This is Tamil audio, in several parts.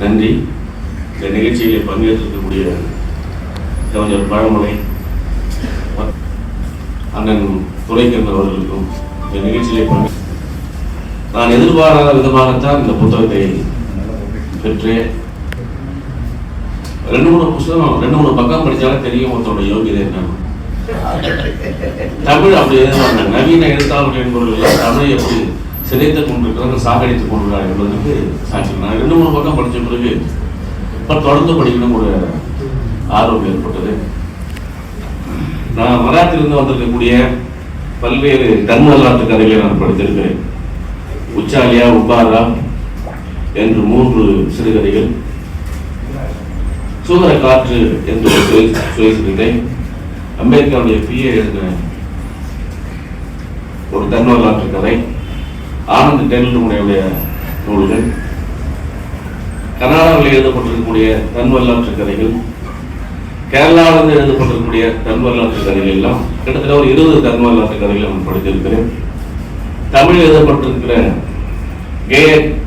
நன்றி. இந்த நிகழ்ச்சியில் பங்கேற்றிருக்கக்கூடிய கவிஞர் பழமொழி அண்ணன் துரைக்கண்ணன் அவர்களுக்கும் இந்த நிகழ்ச்சியிலே பங்கு நான் எதிர்பாராத விதமாகத்தான் இந்த புத்தகத்தை பெற்றேன். ரெண்டு மூணு புத்தகம் ரெண்டு மூணு பக்கம் படித்தாலே தெரியும் ஒருத்தோட யோகியதை என்னன்னு தமிழ் அப்படி எழுதுவாங்க நவீன எழுத்தாளர்கள் என்பவர்கள் தமிழை எப்படி சிதைத்துக் கொண்டிருக்கிறார்கள் சாகடித்துக் கொண்டிருக்கிறார் என்பதற்கு சாட்சி. நான் ரெண்டு மூணு பக்கம் படித்த பிறகு இப்போ தொடர்ந்து படிக்கணும் ஒரு ஆர்வம் ஏற்பட்டது. நான் மராத்திலிருந்து வந்திருக்கக்கூடிய பல்வேறு தன் வரலாற்று கதைகளை நான் படித்திருக்கிறேன். உச்சாலியா உபாரா என்று மூன்று சிறுகதைகள். சூதர காற்று என்று ஒரு சுயசிறுகதை அம்பேத்கருடைய பிஏ எழுதின ஒரு தன் வரலாற்று கதை. ஆனந்த் டெல்லுடைய நூல்கள். கர்நாடகாவில் எழுதப்பட்டிருக்கக்கூடிய தன் வரலாற்று கதைகள் கேரளாவிலிருந்து எழுதப்பட்டிருக்கக்கூடிய தன் வரலாற்று கதைகள் எல்லாம் கிட்டத்தட்ட ஒரு இருபது தன் வரலாற்று கதைகளை நான் படித்திருக்கிறேன். தமிழ் எழுதப்பட்டிருக்கிற கே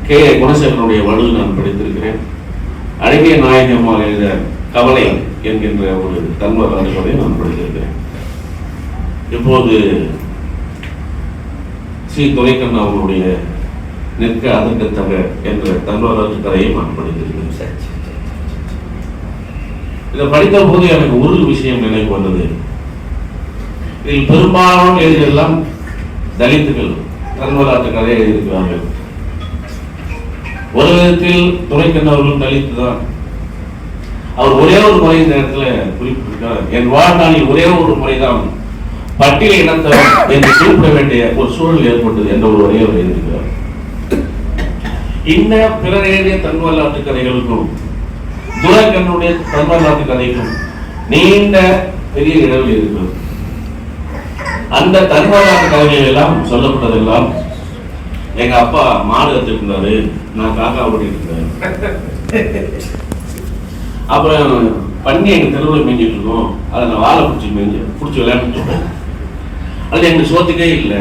கே குணசேகரனுடைய வலு நான் படித்திருக்கிறேன். அழகிய நாயகம்மாள் எழுத கவலை என்கின்ற ஒரு தன் வரலாற்று கதையை நான் படித்திருக்கிறேன். இப்போது ஸ்ரீ துரைக்கண்ணா அவர்களுடைய நிற்க அதற்கத்தக என்ற தன் கதையை நான் படித்திருக்கிறேன். இதை படித்த போது எனக்கு ஒரு விஷயம் நினைவு வந்தது. இதில் பெரும்பாலான எழுதியெல்லாம் தலித்துகள் தன்வலாற்று கதையை எழுதியிருக்கிறார்கள். ஒரு விதத்தில் துறைக்கண்ணவர்களும் தலித்து தான் அவர் ஒரே ஒரு முறை இந்த இடத்துல குறிப்பிட்டிருக்கிறார். என் வாழ்நாளில் ஒரே ஒரு முறைதான் பட்டியல் இனத்தவர் என்று குறிப்பிட வேண்டிய ஒரு சூழல் ஏற்பட்டது என்ற ஒரு ஒரே ஒரு எழுதியிருக்கிறார். இன்ன பிறர் எழுதிய தன்வல்லாட்டு கதைகளுக்கும் துரைக்கண்ணுடைய தன்வல்லாட்டு கதைக்கும் நீண்ட பெரிய இடைவெளி இருக்கிறது. அந்த தன்வல்லாட்டு கதைகள் எல்லாம் சொல்லப்பட்டதெல்லாம் எங்க அப்பா மாடு கத்துக்கிட்டாரு நான் காக்கா ஓட்டிட்டு அப்புறம் பண்ணி எங்க தெருவில் மேய்ஞ்சிட்டு இருக்கோம். அதை நான் வாழை பிடிச்சி மேய்ஞ்சு பிடிச்சி விளையாண்டுட்டு இருக்கோம். அது எங்க சோத்துக்கே இல்லை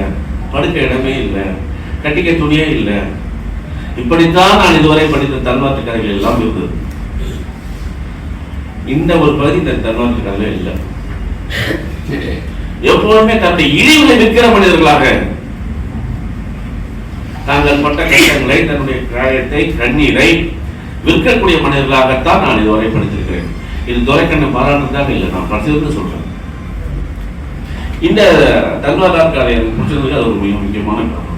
படுக்க இடமே இல்லை கட்டிக்க துணியே இல்லை. இப்படித்தான் நான் இதுவரை படித்த தன்மாற்று கதைகள் எல்லாம் இருந்தது. இந்த ஒரு பகுதி இந்த தன்மாற்று கதையில இல்லை. எப்போதுமே தன்னுடைய இழிவுல நிற்கிற மனிதர்களாக தாங்கள் பட்ட கஷ்டங்களை தன்னுடைய காயத்தை கண்ணீரை விற்கக்கூடிய மனிதர்களாகத்தான் நான் இதுவரை படித்திருக்கிறேன். இது துரைக்கண்ணை பாராட்டுறதாக இல்லை நான் படிச்சதுன்னு சொல்றேன். இந்த தல்வாதார் கதையை முடிச்சதுக்கு அது ஒரு மிக முக்கியமான காரணம்.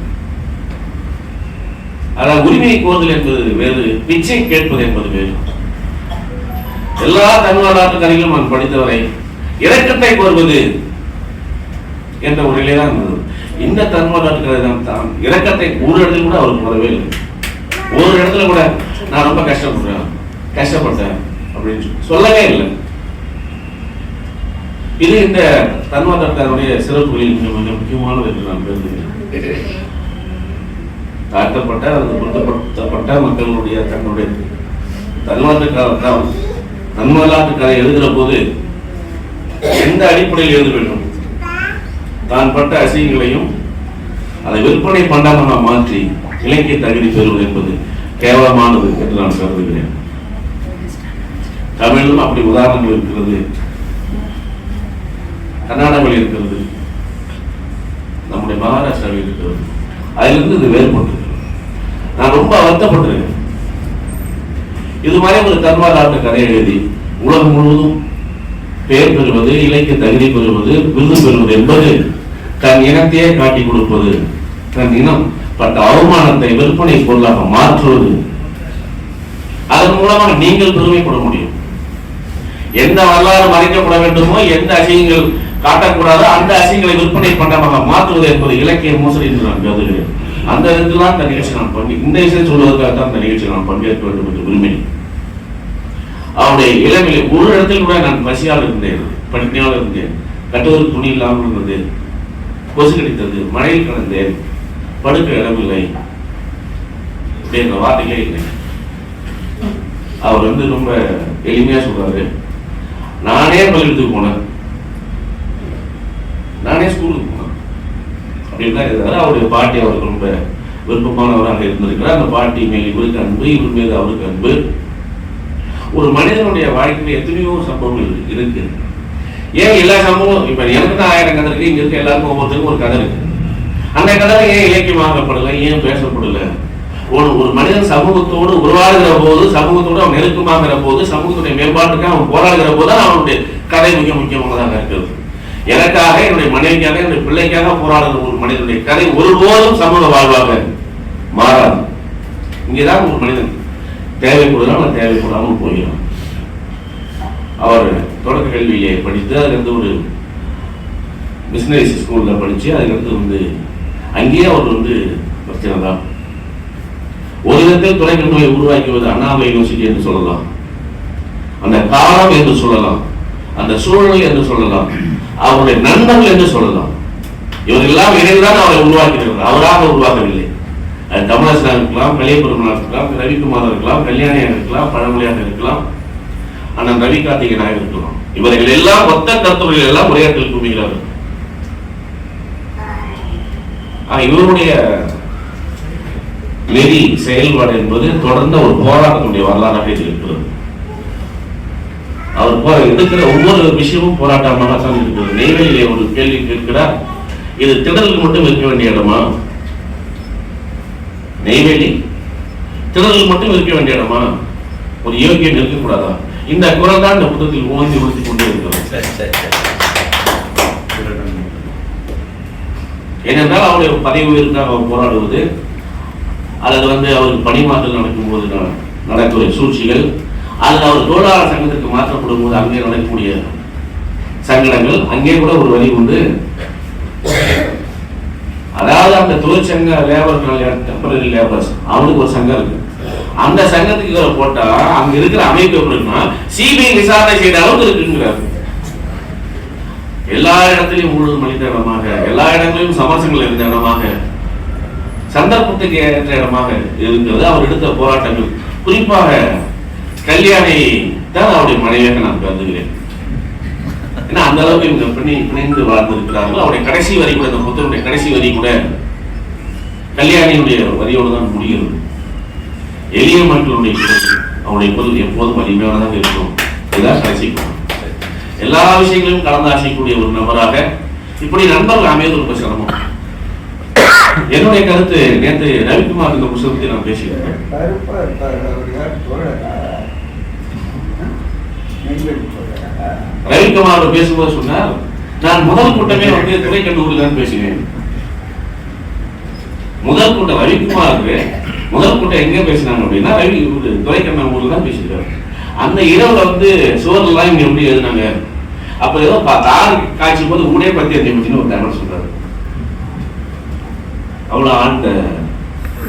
அதாவது உரிமையை கோருதல் என்பது வேறு பிச்சை கேட்பது என்பது வேறு. எல்லா தன்வாதாட்டு கதைகளும் நான் படித்தவரை இறக்கத்தை கோருவது என்ற முறையிலே தான் இருந்தது. இந்த தன்வாதாட்டு கதை தான் தான் இறக்கத்தை ஒரு இடத்துல கூட அவருக்கு வரவே இல்லை. ஒரு இடத்துல கூட நான் ரொம்ப கஷ்டப்படுறேன் கஷ்டப்பட்டேன் அப்படின்னு சொல்லவே இல்லை. இது இந்த தன்வாதத்தாருடைய சிறப்புகளில் மிக மிக முக்கியமானது என்று நான் கருதுகிறேன். தாழ்த்தப்பட்ட அல்லது பொருத்தப்படுத்தப்பட்ட மக்களுடைய தன்னுடைய தன்மாற்று காலத்தான் தன்மலாட்டு கதை எழுதுகிற போது எந்த அடிப்படையில் எழுத வேண்டும்? தான் பட்ட அசிங்கங்களையும் அதை விற்பனை பண்டமாக மாற்றி இலக்கிய தகுதி பெறுவது என்பது கேவலமானது என்று நான் கருதுகிறேன். தமிழிலும் அப்படி உதாரணங்கள் இருக்கிறது. கர்நாடகாவில் இருக்கிறது. நம்முடைய மகாராஷ்டிராவில் இருக்கிறது. அதிலிருந்து இது வேறுபட்டு நான் ரொம்ப வருத்தப்பட்டிருக்கேன். இது மாதிரி ஒரு தன்வாராட்டு கதை எழுதி உலகம் முழுவதும் பெயர் பெறுவது இலக்கிய தகுதி பெறுவது விருது பெறுவது என்பது தன் இனத்தையே காட்டி கொடுப்பது தன் இனம் பட்ட அவமானத்தை விற்பனை பொருளாக மாற்றுவது. அதன் மூலமாக நீங்கள் பெருமைப்பட முடியும். எந்த வரலாறு மறைக்கப்பட வேண்டுமோ எந்த அசிங்கங்கள் காட்டக்கூடாது. அந்த அசிங்களை விற்பனை பண்டமாக மாற்றுவது என்பது இலக்கிய மோசடி என்று நான் கருதுகிறேன். அந்த இடத்துல இந்த நிகழ்ச்சி நான் பண்ணி இந்த விஷயம் சொல்வதற்காக தான் இந்த நிகழ்ச்சி நான் பங்கேற்க வேண்டும் என்று விரும்பினேன் அவருடைய இளமையிலே ஒரு இடத்தில் கூட நான் பசியால் இருந்தேன். பட்டினியால் இருந்தேன். கட்டுவதற்கு துணி இல்லாமல் இருந்தது கொசு கடித்தது. மழையில் கடந்தேன். படுக்க இடமில்லை. இப்படி வார்த்தைகளே இல்லை. அவர் வந்து ரொம்ப எளிமையா சொல்றாரு. நானே பள்ளிக்கூடத்துக்கு போனேன். நானே ஸ்கூலுக்கு போனேன். அப்படின்னு தான் இருந்தாரு அவருடைய பாட்டி அவருக்கு ரொம்ப விருப்பமானவராக இருந்திருக்கிறார். அந்த பாட்டி மேல் இவருக்கு அன்பு இவர் மீது அவருக்கு அன்பு. ஒரு மனிதனுடைய வாழ்க்கையில் எத்தனையோ சம்பவங்கள் இருக்கு. ஏன் எல்லா சம்பவம் இப்ப எனக்கு தான் ஆயிரம் கதை இருக்கு இங்க இருக்க எல்லாருக்கும் ஒவ்வொருத்தருக்கும் ஒரு கதை இருக்கு. அந்த கதை ஏன் இலக்கியமாகப்படலை ஏன் பேசப்படல? ஒரு ஒரு மனிதன் சமூகத்தோடு உருவாடுகிற போது சமூகத்தோடு அவன் நெருக்கமாகிற போது சமூகத்துடைய மேம்பாட்டுக்கு அவன் போராடுகிற போது தான் அவனுடைய கதை மிக முக்கியமானதாக இருக்கிறது. எனக்காக என்னுடைய மனைவிக்காக என்னுடைய பிள்ளைக்காக போராடுற ஒரு மனிதனுடைய கதை ஒருபோதும் சமூக வாழ்வாக மாறாது. இங்கேதான் ஒரு மனிதன் தேவைப்படுறான் தேவைப்படாமல் போகிறான். அவர் தொடக்க கல்வியிலே படித்து அதுலேருந்து ஒரு மிஷினரிஸ் ஸ்கூலில் படித்து அதுலேருந்து வந்து அங்கேயே அவர் வந்து பிரச்சனை தான். ஒரு விதத்தில் தொலைக்கல்வியை உருவாக்கியது அண்ணாமலை யூனிவர்சிட்டி என்று சொல்லலாம். அந்த காலம் என்று சொல்லலாம். அந்த சூழல் என்று சொல்லலாம். அவருடைய நண்பர்கள் என்று சொல்லலாம். இவரெல்லாம் இணைந்துதான் அவரை உருவாக்கினார் அவராக உருவாகவில்லை. அது தமிழரசனாக இருக்கலாம் கலியபெருமனாக இருக்கலாம் ரவிக்குமார் இருக்கலாம் கல்யாணியாக இருக்கலாம் பழமொழியாக இருக்கலாம். அண்ணன் ரவி கார்த்திகனாக இருக்கலாம். இவர்கள் எல்லாம் மொத்த கருத்துரைகள் எல்லாம் ஒரே இடத்தில் குமிகிறார்கள் இவருடைய நெறி செயல்பாடு என்பது தொடர்ந்த ஒரு போராட்டத்துடைய வரலாறாக இது இருக்கிறது. அவர் எடுக்கிற ஒவ்வொரு விஷயமும் போராட்டமாக தான் இருக்கிறது நெய்வேலியிலே ஒரு கேள்வி கேட்கிறார். இது திடலுக்கு மட்டும் இருக்க வேண்டிய இடமா? நெய்வேலி. திடலுக்கு மட்டும் இருக்க வேண்டிய இடமா? ஒரு யோக்கியம் இருக்கக்கூடாதா இந்த குரல் தான் இந்த புத்தகத்தில் ஓங்கி உறுத்தி கொண்டே இருக்கிறது. சரி சரி சரி. ஏனென்றால் அவருடைய பதவி உயர்வுக்காக அவர் போராடுவது அல்லது வந்து அவருக்கு பணிமாற்றம் நடக்கும்போது ந- நடக்கிற சூழ்ச்சிகள் அதில் அவர் தொழிலாளர் சங்கத்திற்கு மாற்றப்படும் போது அங்கே நடக்கக்கூடிய சங்கடங்கள் அங்கே கூட ஒரு வழி உண்டு. அதாவது அந்த தொழிற்சங்க லேபர் டெம்பரரி லேபர்ஸ் அவனுக்கு ஒரு சங்கம் இருக்கு. அந்த சங்கத்துக்கு இவரை போட்டா அங்க இருக்கிற அமைப்பு எப்படி இருக்குன்னா சிபிஐ விசாரணை செய்த அளவுக்கு இருக்குங்கிறார். எல்லா இடத்திலையும் ஊழல் மனித இடமாக எல்லா இடங்களிலும் சமரசங்கள் இருந்த இடமாக சந்தர்ப்பத்துக்கு ஏற்ற இடமாக இருக்கிறது. அவர் எடுத்த போராட்டங்கள். குறிப்பாக கல்யாணி தான் அவருடைய மனைவியாக நான் கருதுகிறேன். ஏன்னா அந்த அளவுக்கு இவங்க பிணை பிணைந்து வாழ்ந்திருக்கிறார்கள். அவருடைய கடைசி வரி கூட இந்த புத்தருடைய கடைசி வரி கூட கல்யாணியுடைய வரியோடு தான் முடிகிறது. எளிய மக்களுடைய குரல் அவருடைய குரல் எப்போதும் வலிமையானதாக இருக்கும். இதுதான் கடைசி எல்லா விஷயங்களையும் கலந்து ஆசைக்கூடிய ஒரு நபராக இப்படி நண்பர்கள் அமையது ரொம்ப சிரமம். என்னுடைய கருத்து நேற்று ரவிக்குமார் இந்த புத்தகத்தை நான் பேசியிருக்கேன் கருப்பா இருப்பாரு அவர் யார் தோழரா? நெய்வேலி தோழரா? ரவிக்குமார் பேசும்போது சொன்னார் நான் முதல் கூட்டமே வந்து துறைக்கல்லூரில் தான் பேசினேன். முதல் கூட்டம் ரவிக்குமார் முதல் கூட்டம் எங்க பேசினாங்க அப்படின்னா ரவி துறைக்கண்ண ஊர்ல தான் பேசியிருக்காரு. அந்த இரவுல வந்து சுவர்லாம் இங்க எப்படி எழுதினாங்க? அப்ப ஏதோ தார் காய்ச்சும் போது ஊடே பத்தி அதை பத்தின ஒரு தமிழ் சொல்றாரு. அவ்வளவு ஆண்ட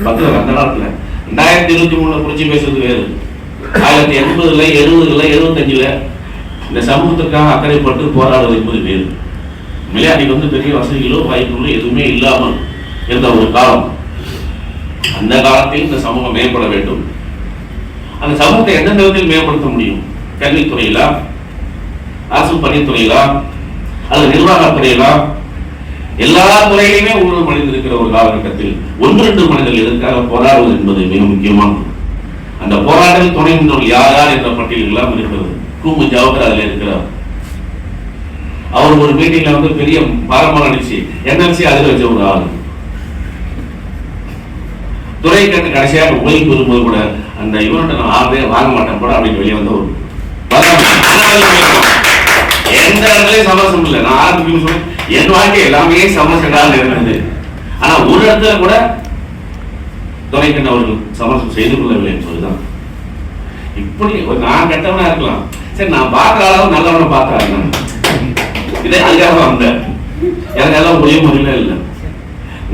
பத்திரம் அந்த காலத்துல. ரெண்டாயிரத்தி இருபத்தி மூணுல குறிச்சு பேசுறது வேறு. ஆயிரத்தி எண்பதுல எழுபதுல எழுபத்தஞ்சுல இந்த சமூகத்துக்காக அக்கறைப்பட்டு போராடுவது என்பது வேறு. உண்மையிலே அன்னைக்கு வந்து பெரிய வசதிகளோ வாய்ப்புகளோ எதுவுமே இல்லாமல் இருந்த ஒரு காலம். அந்த காலத்தில் இந்த சமூகம் மேம்பட வேண்டும். அந்த சமூகத்தை எந்த விதத்தில் மேம்படுத்த முடியும்? கல்வித்துறையிலா? அரசு பணித்துறையிலா அல்லது நிர்வாகத்துறையிலா? எல்லா துறையிலுமே ஊழல் மனிதர் ஒரு காலகட்டத்தில் ஒன்று ரெண்டு மனிதர்கள் எதற்காக போராடுவது என்பது மிக முக்கியமானது. அந்த போராட்டத்தில் துணை நின்றவர்கள் யார் யார் என்ற பட்டியல் எல்லாம் இருக்கிறது. கூம்பு ஜவஹர் அதுல இருக்கிறார். அவர் ஒரு மீட்டிங்ல வந்து பெரிய பாரம்பரிய அடிச்சு என்எல்சி அதுல வச்ச ஒரு ஆள். துறை கண்டு கடைசியாக ஓய்வு பெறும்போது கூட அந்த இவன்கிட்ட நான் ஆறே வாங்க மாட்டேன் கூட அப்படின்னு வெளியே வந்த ஒரு எந்த இடத்துலயும் சமரசம் இல்லை. நான் ஆரம்பிக்கும் சொன்னேன். என் வாழ்க்கை எல்லாமே சமரசங்களால் இருந்தது. ஆனா ஒரு இடத்துல கூட துறைக்கண்ண அவர்கள் சமரசம் செய்து கொள்ளவில்லை என்பதுதான் இப்படி ஒரு நான் கெட்டவனா இருக்கலாம். சரி நான் பார்க்குற அளவு நல்லவனை பார்க்கறாங்க இதே அதுக்காக வந்தேன். எனக்கு எல்லாம் ஒரே முறையில இல்லை.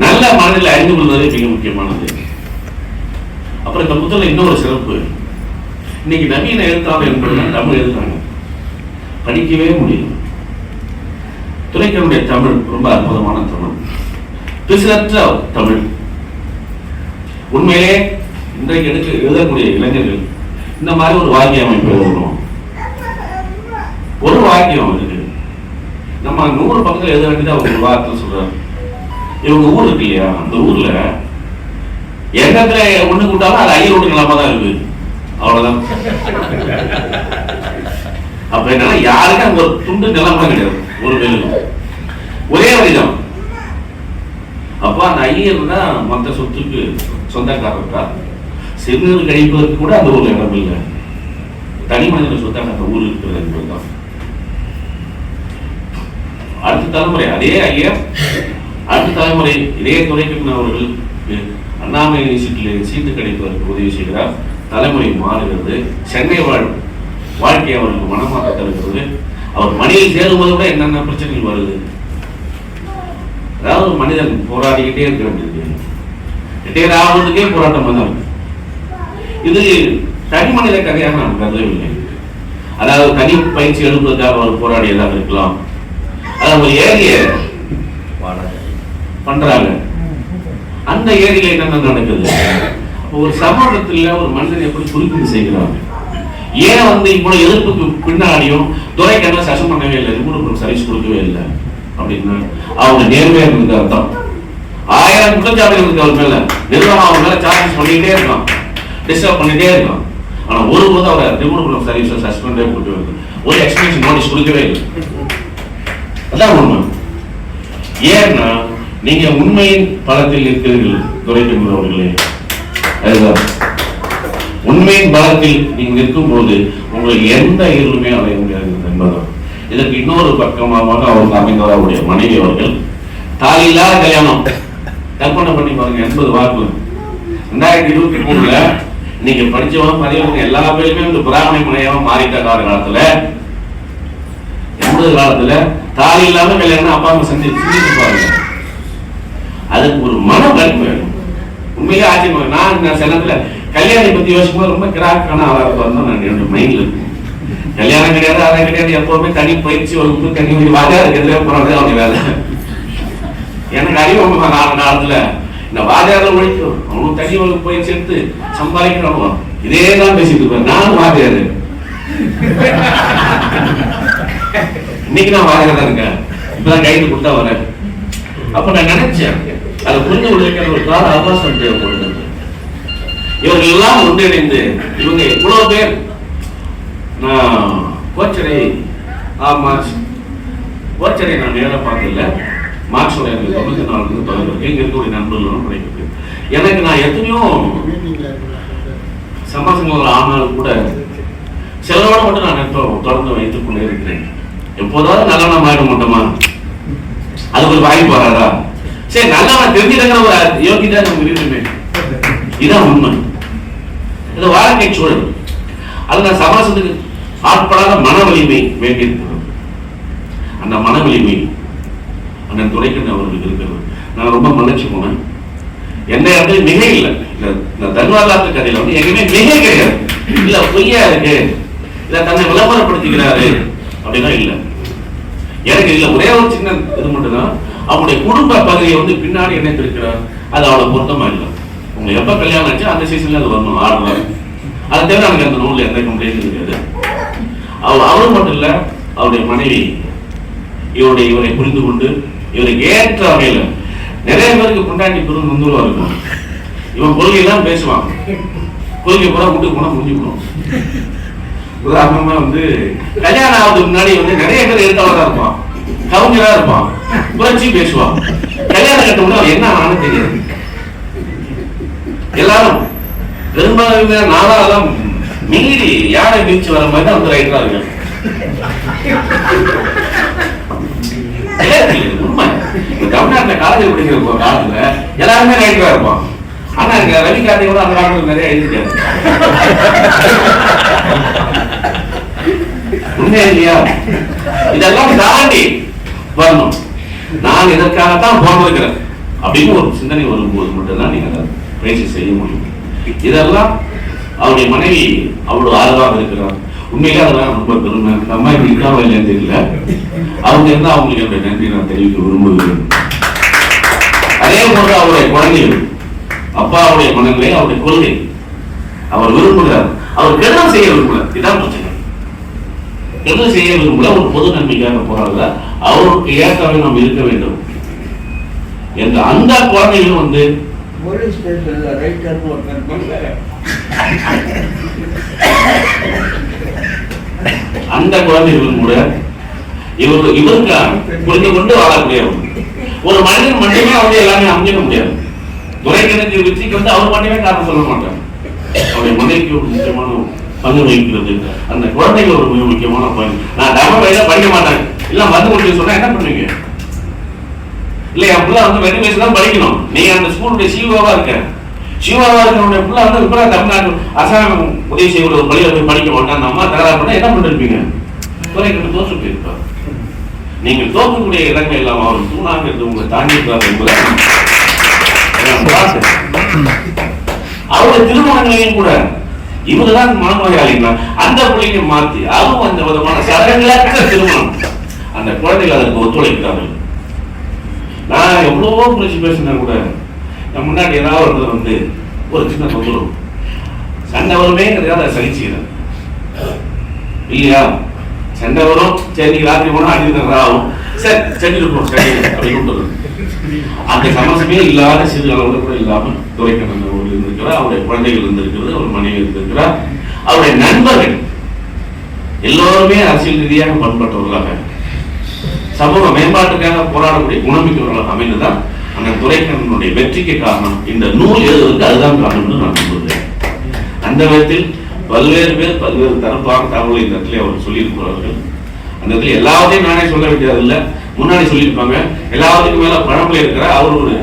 நல்ல மனதில் அறிந்து கொள்வதே மிக முக்கியமானது. அப்புறம் இந்த புத்தகம் இன்னொரு சிறப்பு. இன்னைக்கு நவீன எழுத்தாளர் என்பது தமிழ் எழுதுறாங்க. படிக்கவே முடியும் துறைக்கனுடைய தமிழ் ரொம்ப அற்புதமான தமிழ். பிசிலற்ற தமிழ். உண்மையிலே இன்றைக்கு எடுக்க எழுதக்கூடிய இளைஞர்கள் இந்த மாதிரி ஒரு வாக்கிய அமைப்பு எழுதணும் ஒரு வாக்கியம் இருக்கு நம்ம நூறு பக்கத்தில் எழுத வேண்டியது அவங்க ஒரு வார்த்தை சொல்றாரு. இவங்க ஊர் இருக்கு இல்லையா அந்த ஊர்ல. எங்கத்துல ஒண்ணு கூட்டாலும் அது ஐயர் ஒண்ணு நிலமா தான் இருக்கு. அவ்வளவுதான். அப்ப என்னன்னா யாருக்கும் அங்க ஒரு துண்டு நிலம் கிடையாது. ஒரு வேலும் ஒரே வழிதான் அப்ப அந்த ஐயர் தான் மொத்த சொத்துக்கு சொந்தக்காரர் சிறுநீர் கழிப்பதற்கு கூட அந்த ஊர்ல இடம் இல்லை. தனி மனிதன் சொத்தான அந்த ஊர் இருக்கிறது என்பதுதான். அடுத்த தலைமுறை அதே ஐயர் அடுத்த தலைமுறை இதே துறைக்கு அவர்கள் அண்ணாமலை யூனிவர்சிட்டியில் சீட்டு கிடைப்பதற்கு உதவி செய்கிறார். தலைமுறை மாறுகிறது. சென்னை வாழ் வாழ்க்கை அவருக்கு மனமாக இருக்கிறது அவர் மணியில் சேரும்போது கூட என்னென்ன பிரச்சனைகள் வருது? அதாவது ஒரு மனிதன் போராடிக்கிட்டே இருக்க வேண்டியது. ரிட்டையர் ஆகுறதுக்கே போராட்டம் வந்தாங்க இது தனி மனித கதையாக நான் கருதவில்லை. அதாவது தனி பயிற்சி எடுப்பதற்காக அவர் போராடியதாக இருக்கலாம். அவங்க ஒரு ஏரிய பண்றாங்க. அந்த ஏரியில என்னென்ன நடக்குது? ஒரு சமூகத்துல ஒரு மனிதன் எப்படி குறிப்பிட்டு செய்கிறாங்க ஏன் வந்து இவ்வளவு எதிர்ப்புக்கு பின்னாடியும் துறைக்கெல்லாம் சசம் பண்ணவே இல்லை ரிமூவ் சர்வீஸ் கொடுக்கவே இல்லை? அப்படின்னா அவங்க நேர்மையா இருந்தது அர்த்தம் ஆயிரம் குற்றச்சாட்டுகள் இருக்கு அவர் மேல. நிர்வாகம் அவர் மேல சார்ஜஸ் பண்ணிட்டே இருக்கான். டிஸ்டர்ப் பண்ணிட்டே இருக்கான். ஆனா ஒருபோதும் அவரை ரிமூவ் சர்வீஸ் சஸ்பெண்டே கொடுக்கவே இல்லை ஒரு எக்ஸ்பிளேஷன் நோட்டீஸ் கொடுக்கவே இல்லை. அதான் உண்மை. ஏன்னா நீங்க உண்மையின் பலத்தில் இருக்கிறீர்கள் துரைக்கணும் அவர்களே அதுதான். உண்மையின் பலத்தில் நீங்க நிற்கும் போது உங்களுக்கு எந்த இருளுமே அடைய முடியாது என்பதுதான். இதற்கு இன்னொரு பக்கமாக அவருக்கு அமைந்தவர் அவருடைய மனைவி அவர்கள் தாலி இல்லாத கல்யாணம். கற்பனை பண்ணி பாருங்க எண்பது வாக்கு. ரெண்டாயிரத்தி இருபத்தி மூணுல நீங்க படிச்சவங்க பதிவங்க எல்லா பேருமே இந்த பிராமணி முனையமா மாறிட்ட காலத்துல எண்பது காலத்துல தாலி இல்லாம கல்யாணம் அப்பா அம்மா செஞ்சு சிந்திச்சு பாருங்க அதுக்கு ஒரு மன வலிமை வேணும். உண்மையிலே ஆச்சரியமா நான் நான் சிலத்துல கல்யாணம் பத்தி யோசிக்கும் போது ரொம்ப கிராக்கான ஆளாக தான் நான் என்னோட மைண்ட்ல இருக்கு கல்யாணம் கிடையாது அதான் கிடையாது. எப்பவுமே தனி பயிற்சி வகுப்பு தனி ஒரு வாஜார் எதிரே போறது அவங்க வேலை. எனக்கு அறிவு நாலு நாளத்துல இந்த வாஜாரில் ஒழிக்கும் அவனும் தனி வகுப்பு பயிற்சி எடுத்து சம்பாதிக்கணும். இதே தான் பேசிட்டு இருப்பேன் நானும் வாஜாரு இன்னைக்கு நான் வாஜாரா இருக்கேன். இப்பதான் கைது கொடுத்தா வரேன். அப்ப நான் நினைச்சேன் அதை புரிஞ்சு கொடுக்கிற ஒரு கால அவகாசம் தேவைப்படுது. இவங்க எல்லாம் ஒன்றிணைந்து இவங்க இவ்வளவு பேர்? நான் கோச்சரை ஆ மார்க்ஸ் கோச்சரை நான் நேராக பார்த்ததில்ல. மார்க்ஸோட எனக்கு தொண்ணூத்தி நாலுக்கு தொடர்பு இங்க இருக்கக்கூடிய நண்பர்கள் கிடைக்குது எனக்கு நான் எத்தனையோ சமாசங்கள் ஆனாலும் கூட சிலரோட மட்டும் நான் நட்பு தொடர்ந்து வைத்துக் கொண்டே இருக்கிறேன். எப்போதாவது நல்லவனா மாறிட மாட்டோமா அதுக்கு ஒரு வாய்ப்பு வராதா? சரி நல்லவன் தெரிஞ்சுக்கிற ஒரு யோகிதா நம்ம இருக்கணுமே இதான் உண்மை. இந்த வாழ்க்கை சூழல். அது நான் சமாசத்துக்கு ஆட்படாத மன வலிமை வேண்டியிருக்கிறது. அந்த மன வலிமை அந்த துறைக்கண்ண அவர்களுக்கு இருக்கிறது. நான் ரொம்ப மன்னிச்சு போனேன். எந்த இடத்துல மிக இல்லை இந்த இந்த தன்வாதாத்து கதையில வந்து எங்கேயுமே மிக கிடையாது. இல்ல பொய்யா இருக்கு. இல்ல தன்னை விளம்பரப்படுத்திக்கிறாரு அப்படின்னா இல்ல. எனக்கு இதுல ஒரே ஒரு சின்ன இது மட்டும்தான். அவனுடைய குடும்ப பகுதியை வந்து பின்னாடி இணைத்திருக்கிறார். அது அவ்வளவு பொருத்தமா இல்லை. உங்க எப்ப கல்யாணம் ஆச்சு அந்த சீசன்ல அது வரணும் ஆடுல அது தவிர எனக்கு அந்த நூல்ல எந்த கம்ப்ளைண்ட் கிடையாது அவர் அவரு மட்டும் இல்ல அவருடைய மனைவி இவருடைய இவரை புரிந்து கொண்டு இவருக்கு ஏற்ற வகையில நிறைய பேருக்கு கொண்டாட்டி பெரும் நந்துருவா இருக்கும். இவன் கொள்கையெல்லாம் பேசுவான். கொள்கை பூரா வீட்டுக்கு போனா முடிஞ்சுக்கணும் உதாரணமா வந்து கல்யாணம் ஆகுது முன்னாடி வந்து நிறைய பேர் எழுத்தாளராக இருப்பான். கவிஞராக இருப்பான். புரட்சி பேசுவான். கல்யாணம் கட்ட முன்னாடி அவன் என்ன ஆனாலும் தெரியாது. எல்லாரும் பெரும்பாலும் நாளாலாம் மீறி யாரை மீச்சு வர மாதிரி தான் வந்து ரைட்டராக இருக்கு உண்மை. தமிழ்நாட்டில் காலேஜ் படிக்கிற காலத்துல எல்லாருமே ரைட்டராக இருப்பான். ஆனா இங்க ரவி கூட அந்த காலத்துல நிறைய எழுதிட்டாரு உண்மையா இல்லையா? இதெல்லாம் தாண்டி வரணும். நான் இதற்காகத்தான் பிறந்திருக்கிறேன் அப்படின்னு ஒரு சிந்தனை வரும்போது மட்டும்தான் நீங்க அதை பயிற்சி செய்ய முடியும். இதெல்லாம் அவருடைய மனைவி அவ்வளவு ஆதரவாக இருக்கிறார். உண்மையிலே அதெல்லாம் ரொம்ப பெருமை. நம்ம இப்படி இருக்காம இல்லையான்னு தெரியல. அவங்க இருந்தா அவங்களுக்கு என்னுடைய நன்றி நான் தெரிவிக்க விரும்புகிறேன். அதே போன்று அவருடைய குழந்தைகள் அப்பாவுடைய மனநிலை அவருடைய கொள்கை. அவர் விரும்புகிறார். அவர் கெடுதல் செய்ய விரும்பல. இதான் பிரச்சனை. கெடுதல் செய்ய விரும்பல ஒரு பொது நன்மைக்காக போறாங்க அவருக்கு ஏற்றவை நாம் இருக்க வேண்டும். என்ற அந்த குழந்தைகளும் வந்து போலீஸ் ஸ்டேஷன்ல ரைட்டர்னு ஒருத்தர் அந்த குழந்தைகளும் கூட இவர் இவருக்கு புரிந்து கொண்டு வாழக்கூடியவர் ஒரு மனிதன் மட்டுமே அவருடைய எல்லாமே அமைஞ்சிட முடியாது. துறைக்கணக்கு வெற்றிக்கு வந்து அவர் மட்டுமே காரணம் சொல்ல மாட்டார். அவருடைய மனைவிக்கு ஒரு முக்கியமான பங்கு வகிக்கிறது. அந்த குழந்தைகள் ஒரு மிக முக்கியமான பங்கு. நான் டபுள் வயசுல படிக்க மாட்டேன். இல்ல மருந்து முடிக்க சொன்னா என்ன பண்ணுவீங்க? இல்ல என் பிள்ளை வந்து வெற்றி வயசு தான் படிக்கணும். நீங்க அந்த ஸ்கூலுடைய சிஓவா இருக்க. சிவாவா இருக்கிறவங்க பிள்ளை வந்து இப்ப தமிழ்நாடு அரசாங்கம் உதவி செய்ய ஒரு பள்ளியில் போய் படிக்க மாட்டேன். அந்த அம்மா தகராறு பண்ணா என்ன பண்ணிருப்பீங்க? துறைக்கணக்கு தோற்று போயிருப்பார். நீங்கள் தோக்கக்கூடிய இடங்கள் எல்லாம் அவர் தூணாக இருந்து உங்களை தாண்டி இருக்கிறார் என்பதை அவருடைய திருமணங்களையும் கூட இவங்கதான் மனநோயாளிங்களா அந்த பிள்ளைங்க மாத்தி அதுவும் அந்த விதமான சடங்களற்ற திருமணம். அந்த குழந்தைகள் அதற்கு ஒத்துழைக்கிறார்கள். நான் எவ்வளவோ புரிச்சு பேசினா கூட நான் முன்னாடி ஏதாவது ஒருத்தர் வந்து ஒரு சின்ன தொந்தரவு. சண்டை வருமேங்கிறதுக்காக அதை சகிச்சுக்கிறேன் இல்லையா? சண்டை வரும் சரி நீங்க ராத்திரி போனா அடி ஆகும். சரி செஞ்சுட்டு போ சரி அப்படின்னு அந்த சமசமே இல்லாத சிறு அளவுல கூட இல்லாமல் துரைக்கண்ணன் அவர்கள் இருந்திருக்கிறார் அவருடைய குழந்தைகள் இருந்திருக்கிறது அவர் மனைவி இருந்திருக்கிறார். அவருடைய நண்பர்கள் எல்லோருமே அரசியல் ரீதியாக பண்பட்டவர்களாக சமூக மேம்பாட்டுக்காக போராடக்கூடிய குணமிக்கவர்களாக அமைந்துதான் அந்த துரைக்கண்ணனுடைய வெற்றிக்கு காரணம் இந்த நூல் எழுதுவதற்கு அதுதான் காரணம் என்று நான் நம்புகிறேன். அந்த விதத்தில் பல்வேறு பேர் பல்வேறு தரப்பான தகவலை இந்த இடத்துல அவர் சொல்லியிருக்கிறார்கள். அந்த இடத்துல எல்லாத்தையும் நானே சொல்ல வேண்டியதில்லை. முன்னாடி சொல்லியிருப்பாங்க எல்லாத்துக்கும் மேல பழமொழி இருக்கிற அவர் ஒரு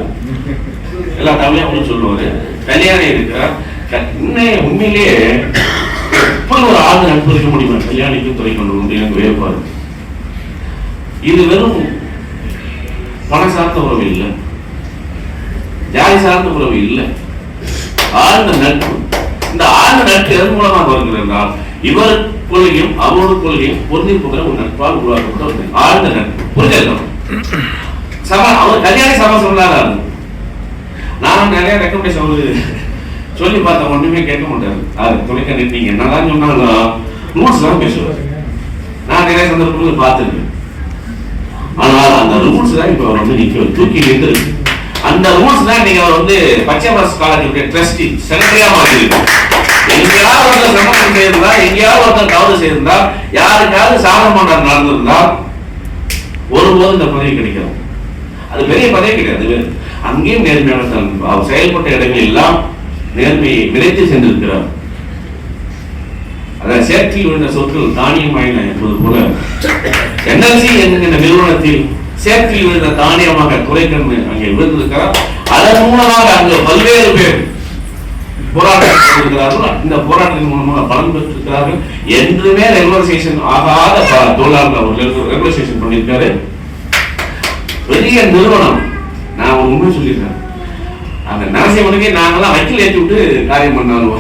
எல்லா தமிழையும் அவரும் சொல்லுவாரு. கல்யாணம் இருக்கிறார். இன்னும் உண்மையிலேயே எப்படி ஒரு ஆள் அனுப்பதிக்க முடியுமா? கல்யாணிக்கும் துறை கொண்டு வந்து எனக்கு வியப்பாரு. இது வெறும் பணம் சார்ந்த உறவு இல்லை. ஜாதி சார்ந்த உறவு இல்லை. ஆழ்ந்த நட்பு. இந்த ஆழ்ந்த நட்பு எதன் மூலமாக வருகிறது என்றால் இவர் கொள்கையும் அவரோட கொள்கையும் பொருந்தி போகிற ஒரு நட்பால் உருவாக்கப்பட்ட ஒரு ஆழ்ந்த நட்பு. புரிதல் சம அவர் கல்யாண சபா சொன்னாரா நானும் நிறைய ரெக்கமெண்டேஷன் அவரு சொல்லி பார்த்தா ஒண்ணுமே கேட்க மாட்டாரு. அது துணைக்க நீங்க என்னதான் சொன்னாலும் ரூல்ஸ் தான் பேசுவார். நான் நிறைய சந்தர்ப்பங்கள் பார்த்துருக்கேன். ஆனால் அந்த ரூல்ஸ் தான் இப்ப அவர் வந்து நிக்க தூக்கி நின்றுருக்கு அந்த ரூல்ஸ் தான் நீங்க அவர் வந்து பச்சை பஸ் காலேஜுடைய ட்ரஸ்டி செலக்டரியா மாத்திருக்கோம் எங்கேயாவது ஒருத்தர் சமரசம் செய்திருந்தா எங்கேயாவது ஒருத்தர் தவறு செய்திருந்தா யாருக்காவது சாதகமான நடந்திருந்தா ஒருபோதும் இந்த பதவி கிடைக்காது. அது பெரிய பதவி கிடையாது. அங்கேயும் நேர்மையான தன் அவர் செயல்பட்ட இடங்கள் எல்லாம் நேர்மையை விதைத்து சென்றிருக்கிறார். அதான் சேற்றில் விழுந்த சொற்கள் தானியமாயின என்பது போல என்எல்சி என்கிற நிறுவனத்தில் சேற்றில் விழுந்த தானியமாக துறைக்கண் அங்கே விழுந்திருக்கிறார். அதன் மூலமாக அங்கு பல்வேறு பேர் போராட்டம் இந்த போராட்டத்தின் மூலமாக பலன் பெற்றிருக்கிறார்கள். என்றுமே ரெகுலரைசேஷன் ஆகாத தொழிலாளர்கள் அவர் ரெகுலரைசேஷன் பண்ணியிருக்காரு. பெரிய நிறுவனம். நான் ஒரு உண்மை சொல்லியிருக்கேன். அந்த நரசிம்மனுக்கே நாங்கெல்லாம் வக்கீல் ஏற்றி விட்டு காரியம் பண்ணாலும்.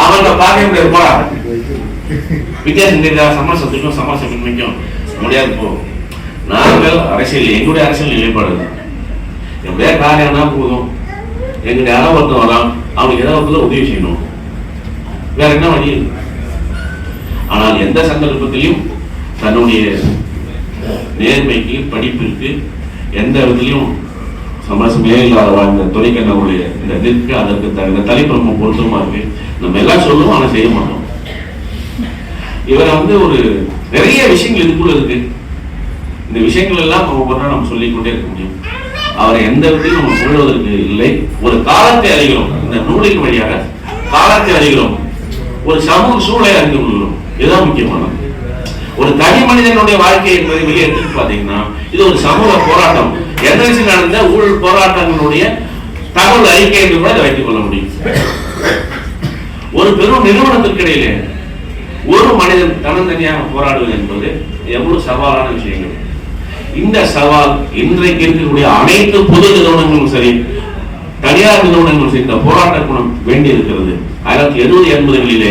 அவங்கள பார்க்க முடியாது. போடா. வித்தியாசம் தெரியாத சமரசத்துக்கும் சமரசமின்மைக்கும் முடியாது போ. நாங்கள் அரசியல் எங்களுடைய அரசியல் நிலைப்பாடு. தான். எப்படியா காரியம்னா போதும். எங்கிட்ட யாரோ ஒருத்தன் வரலாம் அவனுக்கு ஏதாவது ஒருத்தர் உதவி செய்யணும். வேற என்ன வழி? ஆனால் எந்த சந்தர்ப்பத்திலையும் தன்னுடைய நேர்மைக்கு படிப்பிற்கு எந்த விதத்திலையும் சமரசமே இல்லாத வாழ்ந்த துறைக்கண்ணவுடைய இந்த நிற்கு அதற்கு தகுந்த தலைப்பிரமம் பொருத்தமா இருக்கு. நம்ம எல்லாம் சொல்லுவோம் ஆனால் செய்ய மாட்டோம். இவரை வந்து ஒரு நிறைய விஷயங்கள் இதுக்குள்ள இருக்கு. இந்த விஷயங்கள் எல்லாம் நம்ம சொல்லிக்கொண்டே இருக்க முடியும். அவரை எந்த விதத்திலும் நம்ம புகழ்வதற்கு இல்லை. ஒரு காலத்தை அறிகிறோம் இந்த நூலின் வழியாக காலத்தை அறிகிறோம் ஒரு சமூக சூழலை அறிந்து கொள்கிறோம். இதுதான் முக்கியமானது ஒரு தனி மனிதனுடைய வாழ்க்கை என்பதை வெளியே எடுத்து பார்த்தீங்கன்னா இது ஒரு சமூக போராட்டம். என்எல்சி நடந்த ஊழல் போராட்டங்களுடைய தகவல் அறிக்கை என்று கூட இதை வைத்துக் கொள்ள முடியும். ஒரு பெரும் நிறுவனத்திற்கு இடையிலே ஒரு மனிதன் தன்னந்தனியாக போராடுவது என்பது எவ்வளவு சவாலான விஷயங்கள். இந்த சவால் இன்றைக்கு இருக்கக்கூடிய அனைத்து பொது நிறுவனங்களும் சரி தனியார் நிறுவனங்களும் சரி இந்த போராட்ட குணம் வேண்டி இருக்கிறது ஆயிரத்தி எழுபது எண்பதுகளிலே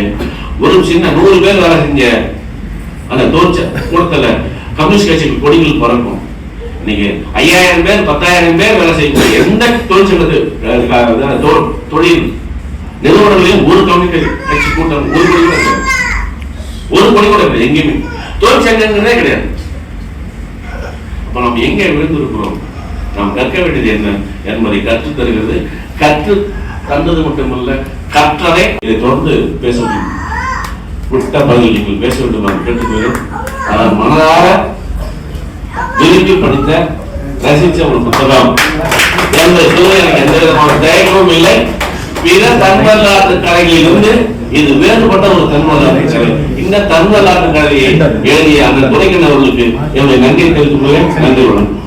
ஒரு சின்ன நூறு பேர் வேலை செஞ்ச அந்த தோற்ற கூடத்துல கம்யூனிஸ்ட் கட்சிக்கு கொடிகள் பறக்கும். இன்னைக்கு ஐயாயிரம் பேர் பத்தாயிரம் பேர் வேலை செய்யக்கூடிய எந்த தொழிற்சங்கத்து தொழில் நிறுவனங்களையும் ஒரு கம்யூனிஸ்ட் கட்சி கூட்டம் ஒரு கொடி கூட ஒரு கொடி கூட எங்கேயுமே. தொழிற்சங்கங்களே கிடையாது. இப்போ நம்ம எங்கே விழுந்திருக்கிறோம்? நாம் கற்க வேண்டியது என்ன என்பதை கற்று தருகிறது. கற்று தந்தது மட்டுமல்ல கற்றதை. இதை தொடர்ந்து பேச விட்ட பதில் நீங்கள் பேச வேண்டும் நான் கேட்டுக்கொள்கிறேன் ஆனால் மனதார விரும்பி படித்த ரசித்த ஒரு புத்தகம். என்று சொல்ல எனக்கு எந்த விதமான தயக்கமும் இல்லை. பிற தன்வரலாற்று கலைகளிலிருந்து இது வேறுபட்ட ஒரு தன்மல்லாத கலை. இந்த தன்வரலாற்று கலையை எழுதிய அந்த துறைக்கன் அவர்களுக்கு என்னுடைய நன்றியை தெரிவித்துக் கொள்கிறேன். நன்றி வணக்கம்.